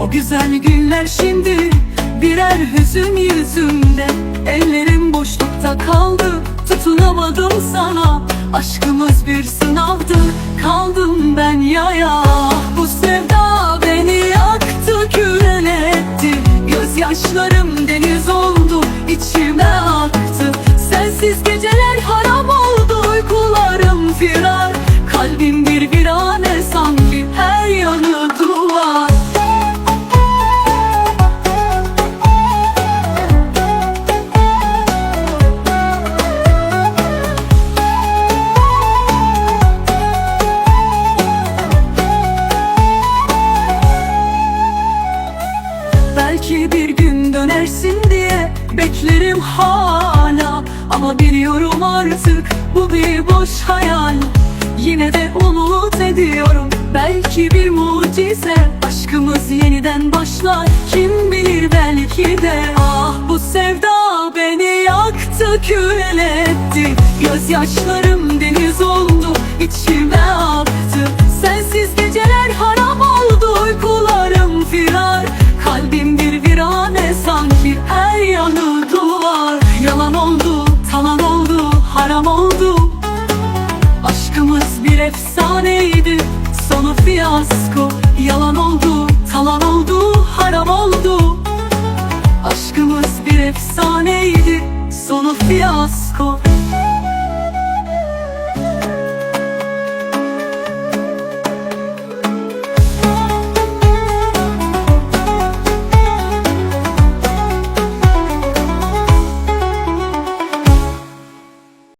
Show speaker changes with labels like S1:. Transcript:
S1: O güzel günler şimdi birer hüzün yüzümde Ellerim boşlukta kaldı tutunamadım sana. Aşkımız bir sınavdı kaldım ben yaya. Bu sevda beni yaktı kürele etti. Gözyaşlarım deniz oldu içime beklerim hala. Ama biliyorum artık bu bir boş hayal. Yine de umut ediyorum. Belki bir mucize. Aşkımız yeniden başlar. Kim bilir belki de. Ah bu sevda beni yaktı kül etti Gözyaşlarım deniz oldu. İçime aktı fiyasko. Yalan oldu, talan oldu, haram oldu. Aşkımız bir efsaneydi, sonu fiyasko